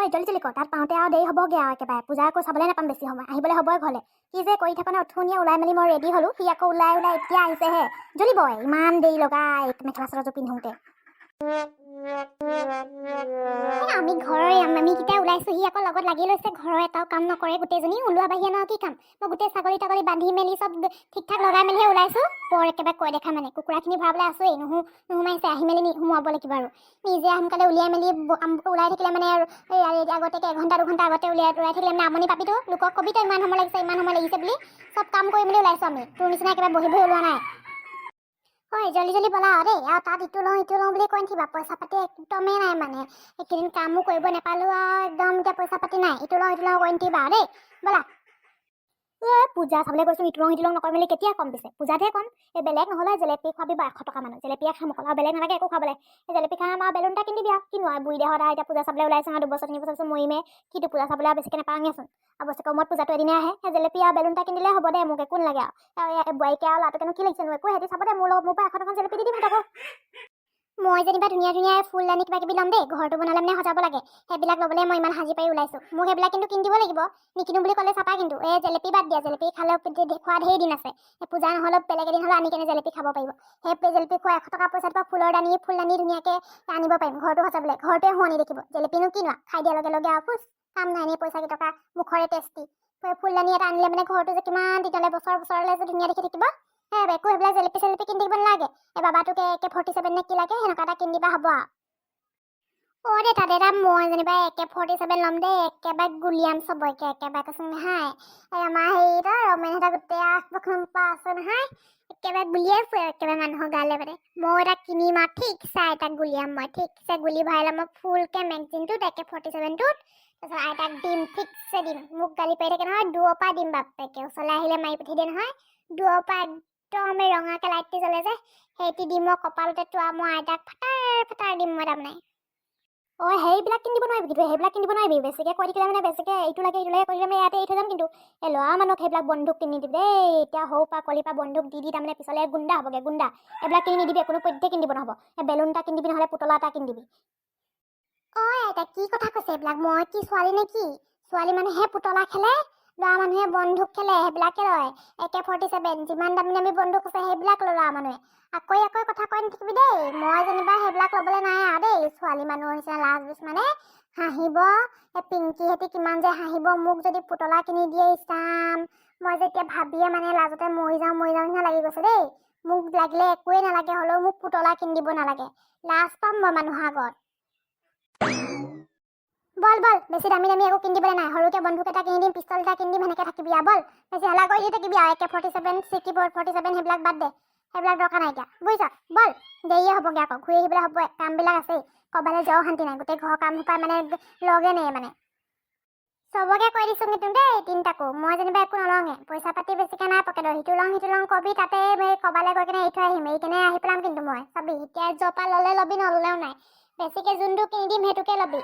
হয় জল্দি জল্দি কৰ। তাত পাওঁতে আৰু দেৰি হ'বগৈ আৰু একেবাৰে। পূজা আকৌ চাবলৈ নাপাম বেছি সময়। আহিবলৈ হ'বই ঘৰলৈ। কি যে কৰি থাকোঁ উঠোনিয়ে ওলাই মেলি মই ৰেডি হ'লোঁ সি আকৌ ওলাই ওলাই এতিয়া আহিছেহে। জ্বলিবই ইমান দেৰি লগাই মেখেলা চাদৰযোৰ পিন্ধোতে। এই আমি ঘৰৰ আমিকেইটা ওলাইছোঁ সি আকৌ লগত লাগি লৈছে ঘৰৰ এটাও কাম নকৰে গোটেইজনী ওলোৱা বাহিৰে নহয় কি কাম? মই গোটেই ছাগলী তাগলী বান্ধি মেলি চব ঠিক ঠাক লগাই মেলিহে ওলাইছোঁ বৰ একেবাৰে কৈ দেখা মানে কুকুৰাখিনি ভৰাবলৈ আছোঁৱেই নুহু নুহুমাইছে আহি মেলি সোমোৱাব লাগিব আৰু। নিজে সোনকালে উলিয়াই মেলি আম- ওলাই থাকিলে মানে আৰু আগতীয়াকৈ এঘণ্টা দুঘণ্টা আগতে উলিয়াই ওলাই থাকিলে মানে আমনি পাবিতো লোকক কবি তই ইমান সময় লাগিছে ইমান সময় লাগিছে বুলি চব কাম কৰি মেলি ওলাইছোঁ আমি তোৰ নিচিনা একেবাৰে বহি বহি ওলোৱা নাই। হয় জল্দি জল্দি আৰু দেই। আৰু তাত ইটো লওঁ ইটো লওঁ বুলি কৈ থাকিবা পইচা পাতি একদমেই নাই মানে। এইকেইদিন কামো কৰিব নাপালোঁ আৰু একদম এতিয়া পইচা পাতি নাই। ইটো লওঁ ইটো লওঁ কৈ থাকিবা আৰু দেই। ব'লা। এ পূজা চাবলৈ গৈছোঁ ইটো লওঁ ইটো লওঁ নকৰি মেলি কেতিয়া কম পিছে? পূজাতহে কম। এই বেলেগ নহ'লে জেলেপি খোৱাবি বা এশ টকা মানুহ জেলেপিয়ে খাম অকল আৰু বেলেগ নালাগে একো খাবলৈ। এই জেলেপি খাম আৰু বেলুন এটা কিনি দিবি আৰু। কিনো আৰু বুঢ়ী দেহত আৰু এতিয়া পূজা চাবলৈ ওলাইছোঁ আৰু দুবছৰ তিনি বছৰ পিছত মৰিমে। কিন্তু পূজা চাবলৈ আৰু বেছিকৈ নাপাওঁগেচোন আৰু বছৰেকৰ মূৰত পূজাটো এদিনে আহে। সেই জেলেপি আৰু বেলুন এটা কিনিলে হ'ব দে মোক একো নালাগে আৰু। বোৱাৰীকে আৰু ল'ৰাটোকেনো কি লাগিছেনো একো সিহঁতি চাব দে মোৰ লগত মোৰ পৰা এখন এখন জেলেপি দি দিম সিহঁতকো। মই যেনিবা ধুনীয়া ধুনীয়া ফুল আনি কিবা কিবি ল'ম দেই ঘৰটো বনালে মানে সজাব লাগে। সেইবিলাক ল'বলৈ মই ইমান সাজি পাৰি ওলাইছোঁ। মোক সেইবিলাক কিন্তু কিনি দিব লাগিব। নিকিনো বুলি ক'লে চাপা কিন্তু এই জেলেপি বাদ দিয়া জেলেপি দে- খোৱা ঢেৰ দিন আছে। সেই পূজা নহ'লেও বেলেগ এদিন হ'লেও আনি কেনে জেলেপি খাব পাৰিব। সেই জেলেপি খোৱা এশ টকা পইচাৰ পৰা ফুলৰ দানি ফুল দানি ধুনীয়াকৈ আনিব পাৰিম ঘৰটো সজাবলৈ। ঘৰটোৱে শুৱনি দেখিব। জেলেপিনো কিনোৱা খাই দিয়াৰ লগে লগে আৰু ফুচ কাম নাই এনেই পইচা কেইটকা মুখৰে টেষ্টি ফুলদানি এটা আনিলে মানে ঘৰটো যে কিমান তেতিয়ালৈ বছৰ বছৰলৈ যে ধুনীয়া দেখি থাকিব। একো সেইবিলাক জেলেপি চেলেপি কিনি দিব নালাগে। এই বাবাটোকে একে ফৰ্টি ছেভেন নে কি লাগে সেনেকুৱা এটা কিনি দিবা হ'ব আৰু অ' দে তাতে এটা মই যেনিবা একে ফৰ্টি ছেভেন ল'ম দেই একেবাৰে গুলিয়াম চবকে একেবাৰে কৈছোঁ নহয়। এই আমাৰ হেৰি ৰমেনহঁতৰ গোটেই আঠখন পৰা আছে নহয় একেবাৰে গুলিয়াইছোঁ আৰু একেবাৰে মানুহৰ গালে মানে মই এটা কিনিম আৰু ঠিকছে আইতাক গুলিয়াম মই ঠিকছে গুলি ভৰাই ল'ম মই ফুলকৈ মেগজিনটোত একে ফৰ্টি ছেভেনটোত তাৰপিছত আইতাক দিম ঠিকছে দিম। মোক গালি পাৰি থাকে নহয় দূৰৰ পৰা দিম বাপেকে ওচৰলৈ আহিলে মাৰি পঠিয়াই দিয়ে নহয় দূৰৰ পৰা একদম এই ৰঙাকৈ লাইটটো জ্বলে যে সেইটো দিম মই কপালতে তোৱা মই আইতাক ফাটাৰ ফাটাৰ দিম মই তাৰমানে। অঁ সেইবিলাক কিনি দিব নোৱাৰিবি কিন্তু সেইবিলাক কিনিব নোৱাৰিবি বেছিকৈ কৈ থাকিলে মানে বেছিকৈ এইটো লাগে এইটো লাগে কৰি মানে ইয়াতে এৰি থৈ যাম কিন্তু এই ল'ৰা মানুহক সেইবিলাক বন্দুক কিনি দিবি দেই এতিয়া সৰু পৰা কলিৰ পৰা বন্দুক দি দি তাৰমানে পিছলৈ গুণ্ডা হ'বগৈ গুণ্ডা। এইবিলাক কিনি নিদিবি কোনো পধ্যে কিনি দিব নহ'ব। এই বেলুন এটা কিনি দিবি নহ'লে পুতলা এটা কিনি দিবি অঁ এতিয়া কি কথা কৈছে এইবিলাক? মই কি ছোৱালী নে কি? ছোৱালী মানুহে পুতলা খেলে? ল'ৰা মানুহে বন্দুক খেলে সেইবিলাকে লয়। একে ফৰ্টি ছেভেন যিমান দামী দামী বন্দুক আছে সেইবিলাক লয় ল'ৰা মানুহে। আকৌ আকৌ কথা কৈ নাথাকিবি দেই। মই যেনিবা সেইবিলাক ল'বলৈ নাই আৰু দেই। ছোৱালী মানুহৰ নিচিনা লাজ বিচ মানে হাঁহিব। এই পিংকিহঁতি কিমান যে হাঁহিব। মোক যদি পুতলা কিনি দিয়ে ইছাম মই যে এতিয়া ভাবিয়ে মানে লাজতে মৰি যাওঁ মৰি যাওঁ নিচিনা লাগি গৈছে দেই। মোক লাগিলে একোৱেই নালাগে হ'লেও মোক পুতলা কিনি দিব নালাগে। লাজ পাম মই মানুহৰ আগত। বল বল। বেছি দামী দামী একো কিনি দিবলৈ নাই। সৰুকৈ বন্দুক এটা কিনি দিম পিষ্টল এটা কিনি দিম সেনেকৈ থাকিবি আৰু। বল। বেছি হালা কৰি থাকিবি আৰু। A K forty seven four forty seven সেইবিলাক বাদ দে। সেইবিলাক দৰকাৰ নাই এতিয়া। বুজিছ? বল। দেৰিয়ে হ'বগৈ আকৌ। ঘূৰি আহিবলৈ হ'ব কামবিলাক আছেই। ক'ৰবালৈ যোৱাও শান্তি নাই। গোটেই ঘৰৰ কাম সোপা মানে লগে নেই মানে। চবকে কৈ দিছোঁ কিন্তু দেই তিনিটাকো। মই যেনিবা একো নলওঁগে পইচা পাতি বেছিকৈ নাই পকেটৰ। সিটো লওঁ সিটো লওঁ কবি তাতে ক'ৰবালৈ গৈ কিনে এৰি থৈ আহিম। এৰি কিনে আহি পেলাম কিন্তু মই। চাবি এতিয়া য'ৰ পৰা ল'লে ল'বি নল'লেও নাই। বেছিকৈ যোনটো কিনি দিম সেইটোকে ল'বি।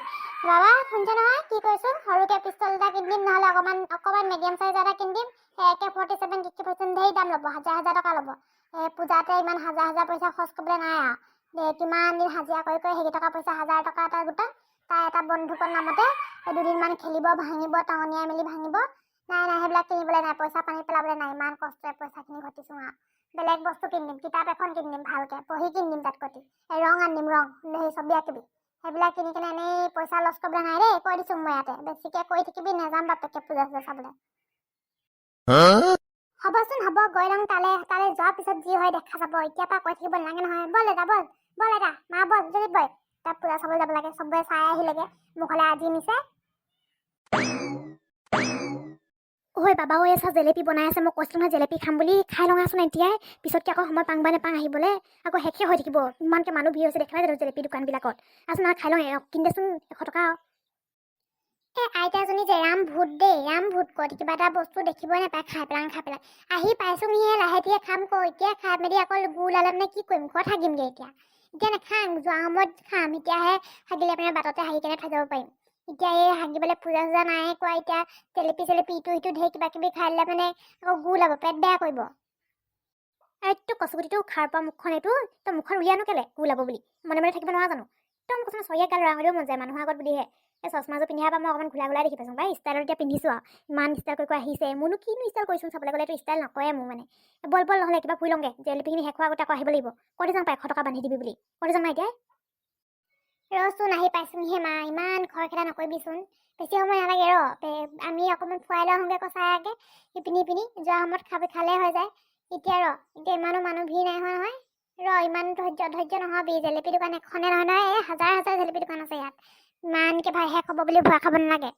বাবা শুনিছে নহয়? কি কৈছোঁ? সৰুকৈ পিষ্টল এটা কিনি দিম নহ'লে অকণমান অকণমান মিডিয়াম চাইজৰ এটা কিনি দিম। একে ফৰ্টি ছেভেন ফিফটি পাৰ্চেণ্ট ধেৰ দাম ল'ব হাজাৰ হাজাৰ টকা ল'ব। এই পূজাতে ইমান হাজাৰ হাজাৰ পইচা খৰচ কৰিবলৈ নাই আৰু। কিমান দিন হাজিৰা কৰি কৰি সেইকেইটকা পইচা হাজাৰ টকা এটা গোটাম তাৰ এটা বন্ধুকৰ নামতে দুদিনমান খেলিব ভাঙিব টঙনিয়াই মেলি ভাঙিব। নাই নাই সেইবিলাক কিনিবলৈ নাই পইচা পানী পেলাবলৈ নাই ইমান কষ্টৰে পইচাখিনি ঘটিছোঁ আৰু। বেলেগ বস্তু কিনি দিম কিতাপ এখন কিনি দিম ভালকৈ পঢ়ি কিনি দিম তাত কটি এই ৰং আনি দিম ৰং সেই ছবি আঁকিবি সেইবিলাক কিনি কিনে এনেই পইচা লছ কৰিবলৈ নাই দেই কৈ দিছোঁ মই ইয়াতে। বেছিকৈ কৰি থাকিবি নেযাম বাপেকে পূজা চূজা চাবলৈ। হ'বচোন হ'ব গৈ লওঁ তালৈ তালৈ যোৱাৰ পিছত যি হয় দেখা যাব। এতিয়াৰ পৰা কৈ থাকিব নালাগে নহয়। বল এটা বল বল এটা মা বল জলদি বল তাত পূজা চাবলৈ যাব লাগে চবৰে চাই আহিলেগে। মোকলে আজি নিছে। ঐ বাবা ঐ আছা জেলেপি বনাই আছে মই কৈছিলোঁ নহয় জেলেপি খাম বুলি খাই লওঁচোন এতিয়াই পিছতকৈ আকৌ সময় পাং বা নেপাং আহিবলৈ আকৌ শেষে হৈ থাকিব ইমানকৈ মানুহ ভিৰ হৈছে দেখাই জানো জেলেপি দোকানবিলাকত। আচোন নহয় খাই লওঁ কিনি দেচোন এশ টকা এই আইতাজনী যে ৰাম ভূত দেই ৰাম ভূত ক'ত কিবা এটা বস্তু দেখিবই নাপায় খাই পেলাই খাই পেলাই আহি পাইছোঁহিহে লাহে ধীৰে খাম ক এতিয়া খাই মেলি আকৌ গু ওলালে মানে কি কৰিম ঘৰত থাকিমগৈ এতিয়া। এতিয়া নাখাম যোৱা সময়ত খাম এতিয়াহে হাগিলে মানে বাটতে হাগি কেনে থৈ যাব পাৰিম। এতিয়া এই হাগিবলৈ পূজা চূজা নাই কোৱা এতিয়া তেলেপি চেলেপি ইটো সিটো ধেৰ কিবা কিবি খাই দিলে মানে আকৌ গু ওলাব পেট বেয়া কৰিব। এইটো কচুগুটিটো খাৰ পৰা মুখখন এইটো তই মুখখন উলিয়ানো কেলে? গু ওলাব বুলি মনে মনে থাকিব নোৱাৰা জানো? একদম কৈছোঁ চৰিয়া গাল ৰঙালেও মন যায় মানুহৰ আগত বুলিহে। এই চশমাযোৰ পিন্ধাৰ পৰা মই অকণমান ঘূলা ঘূলাই দেখি পাইছোঁ বাই ষ্টাইলত এতিয়া পিন্ধিছোঁ আৰু ইমান ষ্টাইল কৰি আহিছে মোৰনো কিনো ষ্টাইল কৰিছোঁ চাবলৈ গ'লে এইটো ষ্টাইল নকৰে মোৰ মানে। বল বল নহ'লে কিবা ফুৰি লওঁগৈ জেলেপিখিনি শেষ হোৱাৰ আগতে আকৌ আহিব লাগিব। ক'ত যাওঁ পাই এশ টকা বান্ধি দিবি বুলি ক'ত যাওঁ এতিয়া ৰচোন আহি পাইছোঁহিহে মা ইমান খৰখেদা নকৰিবিচোন বেছি সময় নালাগে ৰ আমি অকণমান ফুৱাই লওঁ আহোঁগৈ কচাই আগে ইপিনি ইপিনি যোৱা সময়ত খাব খালে হৈ যায়। এতিয়া ৰ এতিয়া ইমানো মানুহ ভিৰ নাই হোৱা নহয়। ৰ ইমান ধৈৰ্য ধৈৰ্য নহবি জেলেপি দোকান এখনে নহয় নহয় এই হাজাৰ হাজাৰ জেলেপি দোকান আছে ইয়াত। ইমানকৈ ভাই শেষ হ'ব বুলি ভয় খাব নালাগে।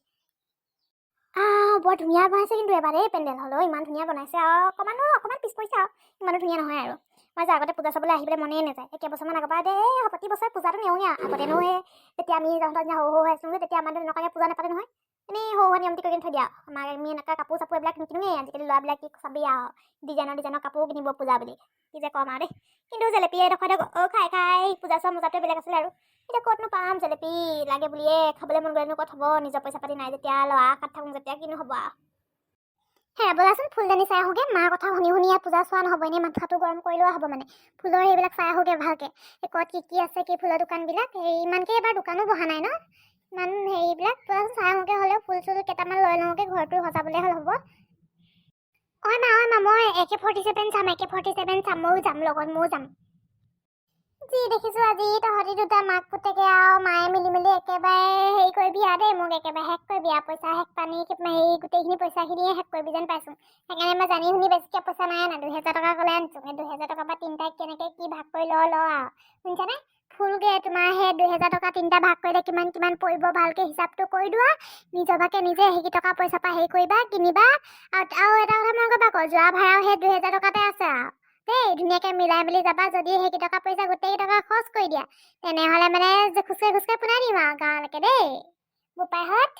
বৰ ধুনীয়া বনাইছে কিন্তু এবাৰ এই পেণ্ডেল হ'লেও ইমান ধুনীয়া বনাইছে আৰু অকণমানো অকণমান পিছ পৰিছে আৰু ইমানো ধুনীয়া নহয় আৰু। মই যে আগতে পূজা চাবলৈ আহিবলৈ মনেই নাযায়। এই কেইবছৰমান আগৰ পৰা দে প্ৰতি বছৰে পূজাটো নেওঁগে আৰু। আগতেনো সেই তেতিয়া আমি দিনা সৰু সৰু হৈ আছিলোঁ তেতিয়া আমাৰ এনেকুৱাকৈ পূজা নাপাতে নহয়। এনেই সৰু সুৰা নিয়মটি কৰি থৈ দিয়া। আমাৰ আমি এনেকুৱা কাপোৰ চাপোৰ এইবিলাক নিকিনোৱেই আজিকালি ল'ৰাবিলাক কি চাবি আৰু। ডিজাইনৰ ডিজাইনৰ কাপোৰ কিনিব পূজা বুলি। কি যে ক'ম আৰু দেই। কিন্তু জেলেপি এডোখৰ অ খাই খাই পূজা চোৱা মজাটোৱে বেলেগ আছিলে আৰু। এতিয়া ক'তনো পাম জেলেপি লাগে বুলিয়ে খাবলৈ মন গ'লেনো ক'ত হ'ব? নিজৰ পইচা পাতি নাই যেতিয়া ল'ৰা কাট থাকোঁ যেতিয়া কিনো হ'ব আৰু। হে ব'লাচোন ফুলদানি চাই আহোঁগৈ। মাৰ কথা শুনি শুনি পূজা চোৱা নহ'ব এনেই মাথাটো গৰম কৰি লোৱা হ'ব মানে। ফুলৰ সেইবিলাক চাই আহোঁগৈ ভালকৈ। ক'ত কি কি আছে কি ফুলৰ দোকানবিলাক। এই ইমানকৈ এবাৰ দোকানো বহা নাই ন? ইমান হেৰিবিলাক। ব'লাচোন চাই আহোঁগৈ হ'লেও ফুল চুল কেইটামান লৈ লওঁগৈ ঘৰটো সজাবলৈ হ'ল হ'ব। ঐ মা ঐ মা মই একে ফৰ্টি ছেভেন চাম একে ফৰ্টি ছেভেন চাম ময়ো যাম লগত ময়ো যাম। যি দেখিছোঁ আজি তহঁতি দুটা মাক পুতেকে আৰু মায়ে মিলি মিলি একেবাৰে হেৰি কৰিবি আৰু দেই মোক একেবাৰে শেষ কৰিবি আৰু পইচা শেষ পানী হেৰি গোটেইখিনি পইচাখিনিয়ে শেষ কৰিবি যেন পাইছোঁ। সেইকাৰণে মই জানি শুনি বেছিকৈ পইচা নাই আনা দুহেজাৰ টকা ক'লে আনিছোঁ সেই দুহেজাৰ টকা পৰা তিনিটাই কেনেকৈ কি ভাগ কৰি ল ল আৰু। শুনিছানে? ফুলকে তোমাৰ সেই দুহেজাৰ টকা তিনিটা ভাগ কৰিলে কিমান কিমান পৰিব ভালকৈ হিচাপটো কৰি দিবা নিজৰ ভাগে নিজে সেইকেই টকা পইচা পৰা হেৰি কৰিবা কিনিবা। আৰু আৰু এটা কথা মই ক'বা আকৌ যোৱা ভাড়াও সেই দুহেজাৰ টকাতে আছে আৰু। দেই ধুনীয়াকৈ মিলাই মেলি যাবা যদি সেইকেইটকা পইচা গোটেইকেইটকা খৰচ কৰি দিয়া তেনেহ'লে মানে খোজকাঢ়ি খোজকাঢ়ি পোনাই দিম আৰু গাঁৱলৈকে দেই বোপাইহঁত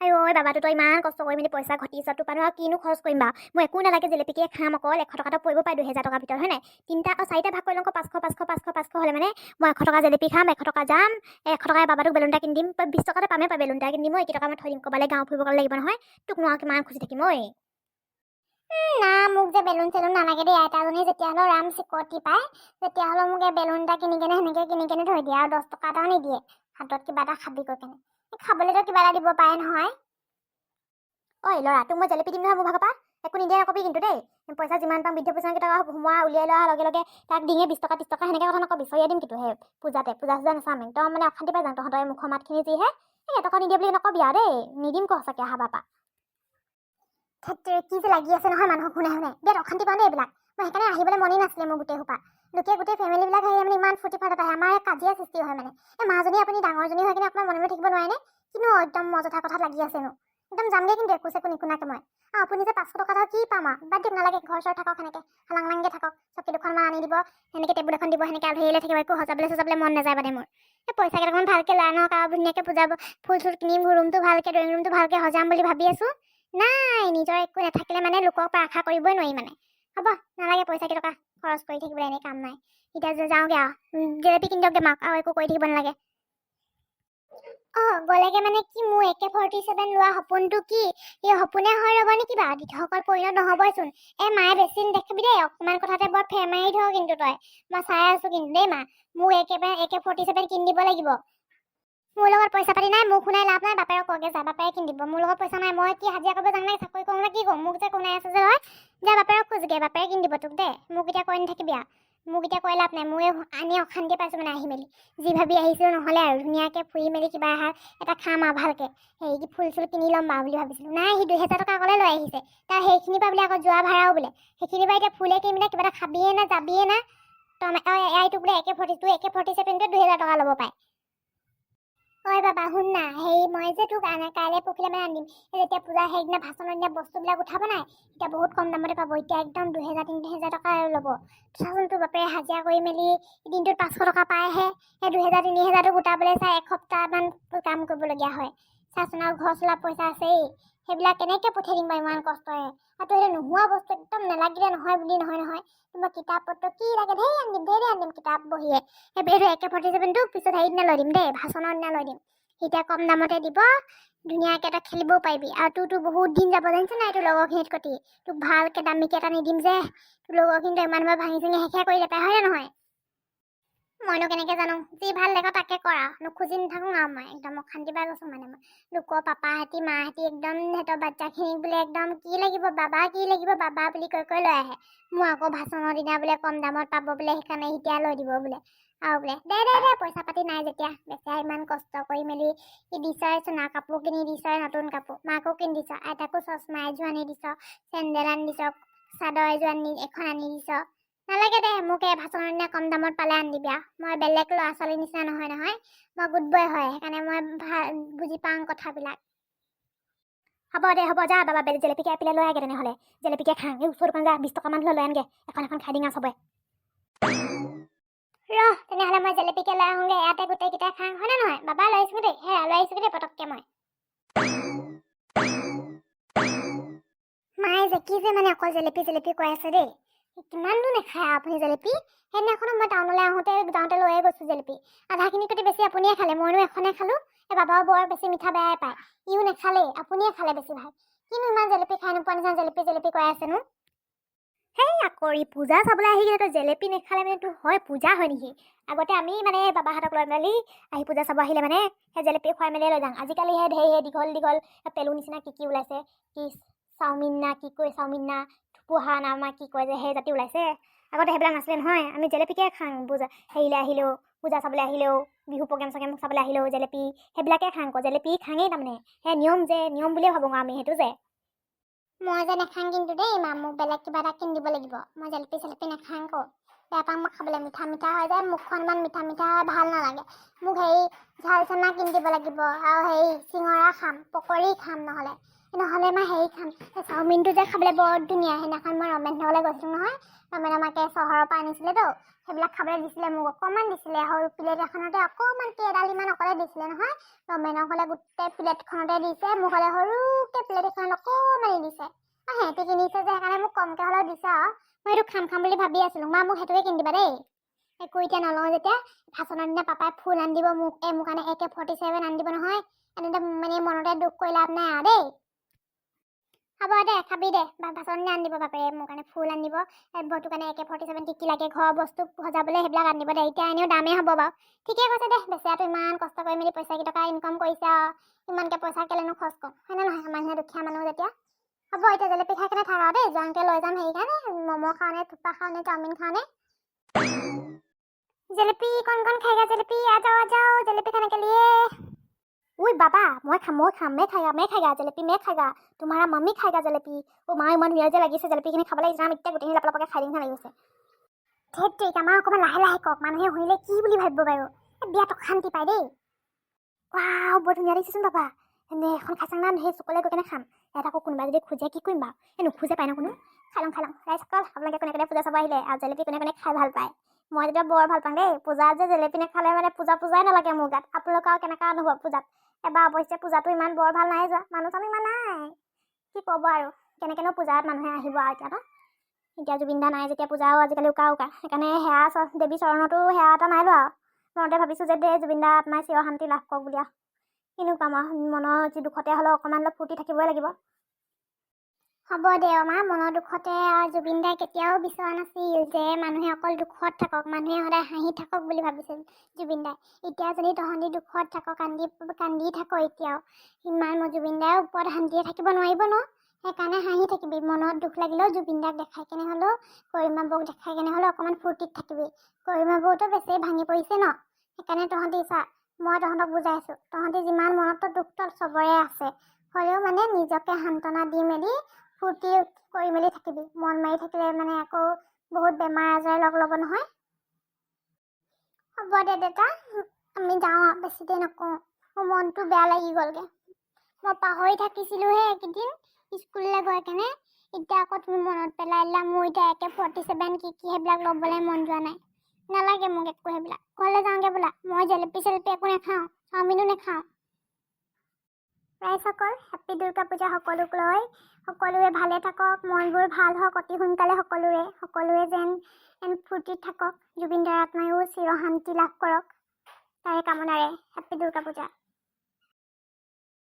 আৰু ঐ বাবাটো তই ইমান কষ্ট কৰি মেলি পইচা ঘটিছ তোৰ পৰা আৰু কিনো খৰচ কৰিম বাৰু? মই একো নালাগে জেলেপিকে খাম অকল এশ টকাটো পৰিব পাৰে দুহেজাৰ টকাৰ ভিতৰত হয় নাই? তিনিটা অঁ চাৰিটা ভাগ কৰি লওঁ আকৌ পাঁচশ পাঁচশ পাঁচশ পাঁচশ হ'লে মানে মই এশ টকা জেলেপি খাম এশ টকা যাম এশ টকাই বাবাটোক বেলুন এটা কিনি দিম বিছ টকাতে পামেই পাই বেলুন এটা কিনি দিম মই এইকেই টকা মই থৈ দিম ক'ৰবালৈ গাঁও ফুৰিব গ'লে লাগিব নহয় তোক নোৱাৰ কিমান খুচি থাকিম ঐ। না মোক যে বেলুন চেলুন নালাগে দেই আইতাজনী যেতিয়া হ'লেও ৰাম চিকটি পায় তেতিয়াহ'লেও মোক এই বেলুন এটা কিনি কেনে সেনেকৈ কিনি কেনে থৈ দিয়ে আৰু দহ টকা এটাও নিদিয়ে হাতত কিবা এটা খাবি কৈ কেনে। এই খাবলৈতো কিবা এটা দিব পাৰে নহয়। ঐ ল'ৰা তোক মই জেলেপি দিম নহয় মোৰ ভাগৰ পৰা একো নিদিয়ে নকবি কিন্তু দেই। পইচা যিমান পাম বৃদ্ধ পইচা কেইটকা সোমোৱা উলিয়াই লোৱাৰ লগে লগে তাক ডিঙে বিছ টকা ত্ৰিছ টকা সেনেকৈ কথা নকবি চৰিয়া দিম কিন্তু সেই পূজাতে পূজা চূজা নাচাম একদম মানে অশান্তি পাই যাওঁ তহঁতৰ এই মুখৰ মাতখিনি যিহে। এই এটকা নিদিয়ে বুলি নকবি আৰু দেই নিদিম সঁচাকৈ অহা বাপা কি যে লাগি আছে নহয় মানুহক শুনে শুনে। বিৰাট অশান্তি পাওঁ দেই এইবিলাক। মই সেইকাৰণে আহিবলৈ মনেই নাছিলে মোৰ গোটেই সোপা। লোকে গোটেই ফেমিলিবিলাক আহি মানে ইমান ফূৰ্তি ফাৰ্তা পায়। আমাৰ কাজিয়া সৃষ্টি হয় মানে। এই মাজনী আপুনি ডাঙৰজনী হৈ কিনে আপোনাৰ মনে মনে থাকিব নোৱাৰেনে? কিনো একদম মজথা কথাত লাগি আছেনো একদম যামগৈ কিন্তু একো চেকো নিকুনাকৈ মই। অঁ আপুনি যে পাঁচশ টকা কি পাম আৰু? বাদ দিয়ক নালাগে ঘৰ চৰ থাকক সেনেকৈ। হালাং থাকক। চকী দুখনমান আনি দিব। সেনেকৈ টেবুল এখন দিব সেনেকৈ আলহীলৈ থাকিব। একো সজাবলৈ সজাবলৈ মন নাযায় মানে মোৰ। এই পইচা কেইটামান ভালকৈ লৈ আনক আৰু ধুনীয়াকৈ পূজাব। ফুল চুল কিনিম ৰুমটো ভালকৈ ড্ৰয়িং ৰুমটো ভালকৈ সজাম বুলি ভাবি আছোঁ। নাই নিজৰ একো নাথাকিলে মানে লোকৰ পৰা আশা কৰিবই নোৱাৰি মানে। হ'ব নালাগে পইচা কেইটকা খৰচ কৰি থাকিবলৈ এনেই কাম নাই। এতিয়া যাওঁগৈ আৰু জেলেপি কিনি দিয়কগৈ মাক আৰু একো কৰি থাকিব নালাগে। অঁ গ'লেগৈ মানে কি মোৰ একে ফৰ্টি ছেভেন লোৱা সপোনটো কি? এই সপোনে হৈ ৰ'ব নেকি বাৰু দিঠকল পৰিণত নহ'বইচোন। এই মায়ে বেছি নেদেখাবি দেই অকণমান কথাতে বৰ ফেৰ মাৰি থ কিন্তু তই। মই চাই আছোঁ কিন্তু দেই মা। মোক একেবাৰে একে ফৰ্টি ছেভেন কিনি দিব লাগিব। মোৰ লগত পইচা পাতি নাই মোক শুনাই লাভ নাই বাপেৰক কগে যা বাপেৰে কিনি দিব। মোৰ লগত পইচা নাই মই কি হাজিৰা কৰিব জানো নাই চাকৰি কৰোঁ নে কি কৰোঁ? মোক যে শুনাই আছে যে হয় যা বাপেৰক খোজগে বাপেৰে কিনি দিব তোক দেই মোক এতিয়া কৈ নাথাকিবি আৰু। মোক এতিয়া কৈ লাভ নাই ময়ে আনি অশান্তি পাইছোঁ মানে আহি মেলি। যি ভাবি আহিছিলোঁ নহ'লে আৰু ধুনীয়াকৈ ফুৰি মেলি কিবা এষাৰ এটা খাম আৰু ভালকৈ। হেৰি কি ফুল চুল কিনি ল'ম বাৰু বুলি ভাবিছিলোঁ। নাই সি দুহেজাৰ টকা ক'লে লৈ আহিছে। তাৰ সেইখিনিৰ পৰা বোলে আকৌ যোৱা ভাড়াও বোলে। সেইখিনিৰ পৰা এতিয়া ফুলে কিনি পিনে কিবা এটা খাবিয়ে না যাবিয়ে না। তই এইটো বোলে A K forty two A K forty ছেভেনটোৱে দুহেজাৰ টকা ল'ব পায়। শুন না। হেৰি মই যে তোক আনে কাইলৈ পৰহিলৈ মানে আনিম। যেতিয়া পূজা সেইদিনা ভাচনৰ দিনা বস্তুবিলাক উঠাব নাই এতিয়া বহুত কম দামতে পাব। এতিয়া একদম দুহেজাৰ তিনি হেজাৰ টকা ল'ব। চাচোন তোৰ বাপেৰে হাজিৰা কৰি মেলি দিনটোত পাঁচশ টকা পায়হে সেই দুহেজাৰ তিনি হেজাৰটো গোটাবলৈ চাই এসপ্তাহমান কাম কৰিবলগীয়া হয়। চাচোন আৰু ঘৰ চলা পইচা আছেই। সেইবিলাক কেনেকৈ পঠিয়াই দিম বাৰু ইমান কষ্টৰে? আৰু তোৰ সেইটো নোহোৱা বস্তু একদম নালাগিলে নহয় বুলি নহয় নহয়। তোমাৰ কিতাপ পত্ৰ কি লাগে? ধেৰ আনিম ধেৰ আনিম কিতাপ বহিয়ে। সেই এইটো একে ফৰ্টি ছেভেনটো পিছত হেৰি দিনা লৈ দিম দেই ভাচনৰ দিনা লৈ দিম। এতিয়া কম দামতে দিব ধুনীয়াকৈ তই খেলিবও পাৰিবি। আৰু তোৰতো বহুত দিন যাব জানিছ নাই তোৰ লগৰখিনিত কটি তোক ভালকৈ দামীকৈ এটা নিদিম যে। তোৰ লগৰখিনিতো ইমান বাৰ ভাঙি চিঙি শেষে কৰি লেপাই হয়নে নহয়? মইনো কেনেকে জানো? যি ভাল দেখো তাকে কৰা নুখুজি নাথাকো আৰু মই। একদম অশান্তি পাই গৈছো মানে মই। লোকৰ পাপাহঁতি মাহঁতি একদম সিহঁতৰ বাচ্চাখিনিক বোলে একদম কি লাগিব বাবা কি লাগিব বাবা বুলি কৈ কৈ লৈ আহে। মোৰ আকৌ ভাচনৰ দিনা বোলে কম দামত পাব বোলে সেইকাৰণে এতিয়া লৈ দিব বোলে। আৰু বোলে দে দে দে পইচা পাতি নাই যেতিয়া। বেচাৰা ইমান কষ্ট কৰি মেলি সি দিছ চোনা কাপোৰ কিনি দিছ নতুন কাপোৰ। মাকো কিনি দিছ আইতাকো চচমা এযোৰ আনি দিছ চেণ্ডেল আনি দিছ চাদৰ এযোৰ আনি এখন আনি দিছ নালাগে দে মোক এই ভাচনৰ দিনা কম দামত পালে আনি দিবি আৰু। মই বেলেগ ল'ৰা ছোৱালীৰ নিচিনা নহয় নহয়। মই গুড বয় হয় সেইকাৰণে মই ভাল বুজি পাওঁ কথাবিলাক। হ'ব দে হ'ব যা বাবা বেলেগ জেলেপিকে এপিলে লৈ আগে তেনেহ'লে। জেলেপিকে খাওঁ এই ওচৰ দোকান যা বিছ টকামান লৈ লৈ আনগে। এখন এখন খাই আৰু চবে। ৰ তেনেহ'লে মই জেলেপিকে লৈ আহোঁগৈ ইয়াতে গোটেইকেইটাই খাওঁ হয়নে নহয়? বাবা লৈ আহিছোঁ দেই। হেৰা লৈ আহিছোঁ দেই পটককৈ মই। মায়ে যে কি যে মানে অকল জেলেপি জেলেপি কৈ আছে দেই। কিমাননো নাখায় আপুনি জেলেপি? সেইদিনাখনো মই টাউনলৈ আহোঁতে যাওঁতে লৈয়ে গৈছোঁ জেলেপি। আধাখিনি কুটি বেছি আপুনিয়ে খালে মইনো এখনে খালোঁ। এই বাবাও বৰ বেছি মিঠা বেয়াই পায়। ইও নেখালেই আপুনিয়ে খালে বেছি ভাল। কিনো ইমান জেলেপি খাই নোপোৱা নিচিনা জেলেপি জেলেপি কৈ আছেনো আকৰি পূজা চাবলৈ আহি গ'লে তই জেলেপি নেখালে মানে তোৰ হয় পূজা হয় নেকি? আগতে আমি মানে বাবাহঁতক লৈ মেলি আহি পূজা চাব আহিলে মানে সেই জেলেপি খুৱাই মেলি লৈ যাওঁ। আজিকালি সেই ঢেৰ সেই দীঘল দীঘল পেলু নিচিনা কি কি ওলাইছে? কি চাওমিন না কি কয় চাওমিন না পোহা না আমাৰ কি কয় যে সেই জাতি ওলাইছে। আগতে সেইবিলাক নাছিলে নহয়। আমি জেলেপিকে খাওঁ পূজা হেৰিলৈ আহিলেও পূজা চাবলৈ আহিলেও বিহু প্ৰগ্ৰেম চগ্ৰেম চাবলৈ আহিলেও জেলেপি সেইবিলাকে খাওঁ আকৌ। জেলেপি খাঙেই তাৰমানে। সেই নিয়ম যে নিয়ম বুলিয়ে ভাবোঁ আমি সেইটো যে। মই যে নাখাওঁ কিন্তু দেই মা মোক বেলেগ কিবা এটা কিনি দিব লাগিব। মই জেলেপি চেলেপি নাখাওঁ আকৌ বেয়া পাওঁ মই খাবলৈ। মিঠা মিঠা হৈ যায় মুখখন ইমান মিঠা মিঠা হয় ভাল নালাগে। মোক হেৰি ঝাল চানা কিনি দিব লাগিব আৰু হেৰি চিঙৰা খাম পকৰি খাম নহ'লে। নহ'লে মই হেৰি খাম চাওমিনটো যে খাবলৈ বৰ ধুনীয়া সেইদিনাখন মই ৰমেন খাবলৈ গৈছিলোঁ নহয়। ৰমেন আমাকে চহৰৰ পৰা আনিছিলেতো। সেইবিলাক খাবলৈ দিছিলে মোক অকণমান দিছিলে। সৰু প্লেট এখনতে অকণমান কেইডালিমান অকলে দিছিলে নহয়। ৰমেনক হ'লে গোটেই প্লেটখনতে দিছে মোক হ'লে সৰুকৈ প্লেট এখনত অকণমানি দিছে। আৰু সিহঁতি কিনিছে যে সেইকাৰণে মোক কমকৈ হ'লেও দিছে আৰু। মই সেইটো খাম খাম বুলি ভাবি আছিলোঁ। মা মোক সেইটোৱে কিনি দিবা দেই। একো এতিয়া নলওঁ যেতিয়া। ভাচনৰ দিনা পাপাই ফুল আনি দিব মোক। এই মোৰ কাৰণে এ কে ফৰ্টি ছেভেন আনি দিব নহয়। এনেতে মানে মনতে দুখ কৰি লাভ নাই আৰু দেই। হ'ব দে খাবি দে। বাচনে আনিব বাপেৰে মোৰ কাৰণে ফুল আনিব। বৰটো কাৰণে একে ফৰ্টি ছেভেন কি কি লাগে ঘৰৰ বস্তু সজাবলৈ সেইবিলাক আনিব দে। এতিয়া এনেও দামেই হ'ব বাৰু। ঠিকেই কৈছে দে বেচেৰাটো ইমান কষ্ট কৰি মেলি পইচাকেইটকা ইনকম কৰিছে আৰু। ইমানকৈ পইচা কেলেনো খৰচ কৰোঁ হয়নে নহয়? মানুহে দুখীয়া মানুহ যেতিয়া। হ'ব এতিয়া জেলে খাই কেনে থাকা দেই। যোৱাকৈ লৈ যাম সেইকাৰণে ম'ম' খাওঁনে থোপা খাওঁনে চাওমিন খাওঁনে। জেলেপি কণ কণ খাই গা জেলেপি। আজাও আজাও জেলেপি খানে কেলিয়ে उई बाबा মই খাম মই খাম मैं खाएगा मैं खाएगा जलेपी मैं खाएगा तुम्हारा मम्मी खाएगा जलेपी ओ মা ইমান ধুনীয়া যে লাগিছে জেলেপিখিনি খাবলৈ যাম এতিয়া গোটেইখিনি লাপলাপকৈ খাই দিম খাই লাগিছে ধেত তেৰিকা আমাৰ অকণমান লাহে লাহে কওক মানুহে শুনিলে কি বুলি ভাবিব বাৰু এই বিয়াত অশান্তি পায় দেই ৱাও বৰ ধুনীয়া দেখিছেচোন বাবা এনে এখন খাইছাং না সেই চকলে গৈ কেনে খাম ইয়াত আকৌ কোনোবা যদি খোজে কি কৰিম বাৰু এই নোখোজে পায় ন কোনো খাই লওঁ খাই লওঁ ৰাইজ সকল আপোনালোকে কোনে কোনে পূজা চাব আহিলে আৰু জেলেপি কোনে কোনে খাই ভাল পায় মই যেতিয়া বৰ ভাল পাওঁ দেই পূজাত যে জেলেপি নাখালে মানে পূজা পূজাই নালাগে মোৰ গাত আপোনালোকৰ আৰু কেনেকুৱা অনুভৱ পূজাত এবাৰ অৱশ্যে পূজাটো ইমান বৰ ভাল নাই যোৱা। মানুহ চানুহ ইমান নাই। কি ক'ব আৰু? কেনেকেনো পূজাত মানুহে আহিব আৰু এতিয়া এতিয়া জুবিন দা নাই যেতিয়া পূজাও আজিকালি উকা উকা। সেইকাৰণে সেয়া দেৱী চৰণতো সেয়া এটা নাই লোৱা আৰু। মনতে ভাবিছোঁ যে দে জুবিন দা আত্মাই চিৰ শান্তি লাভ কৰক বুলি আৰু। কিনো কাম আৰু। মনৰ যি দুখতে হ'লেও অকণমান অলপ ফূৰ্তি থাকিবই লাগিব। হ'ব দে আমাৰ মনৰ দুখতে জুবিন দাই কেতিয়াও বিচৰা নাছিল যে মানুহে অকল দুখত থাকক মানুহে সদায় হাঁহি থাকক বুলি ভাবিছিল জুবিন দাই। এতিয়া যদি তহঁতি দুখত থাক কান্দি কান্দি থাক এতিয়াও। ইমান মই জুবিন দাৰ ওপৰত শান্তিয়ে থাকিব নোৱাৰিব ন? সেইকাৰণে হাঁহি থাকিবি। মনত দুখ লাগিলেও জুবিন দাক দেখাই কেনে হ'লেও কৰিমা বৌক দেখাই কেনে হ'লেও অকণমান ফূৰ্তিত থাকিবি। কৰিমা বৌতো বেছি ভাঙি পৰিছে ন? সেইকাৰণে তহঁতি চা মই তহঁতক বুজাইছোঁ তহঁতি যিমান মনততো দুখটো চবৰে আছে। হ'লেও মানে নিজকে সান্তনা দি মেলি ফূৰ্তি কৰি মেলি থাকিবি। মন মাৰি থাকিলে মানে আকৌ বহুত বেমাৰ আজাৰে লগ ল'ব নহয়। হ'ব দে দেউতা, আমি যাওঁ আৰু বেছি দেৰি নকওঁ মোৰ মনটো বেয়া লাগি গ'লগৈ। মই পাহৰি থাকিছিলোঁহে এইকেইদিন স্কুললৈ গৈ কেনে। এতিয়া আকৌ তুমি মনত পেলাই দিলা মোৰ এতিয়া একে ফৰ্টি ছেভেন কি কি সেইবিলাক ল'বলৈ মন যোৱা নাই। নালাগে মোক একো সেইবিলাক। ঘৰলৈ যাওঁগৈ বোলা। মই জেলেপি চেলেপি একো নাখাওঁ, চাওমিনো নাখাওঁ। ৰাইজসকল হেপ্পী দুৰ্গা পূজা সকলোক লৈ সকলোৱে ভালে থাকক মনবোৰ ভাল হওক অতি সোনকালে সকলোৰে সকলোৱে যেন ফূৰ্তিত থাকক। জুবিন দাৰ আত্মায়ো চিৰ শান্তি লাভ কৰক। তাৰে কামনাৰে হেপ্পী দুৰ্গা পূজা।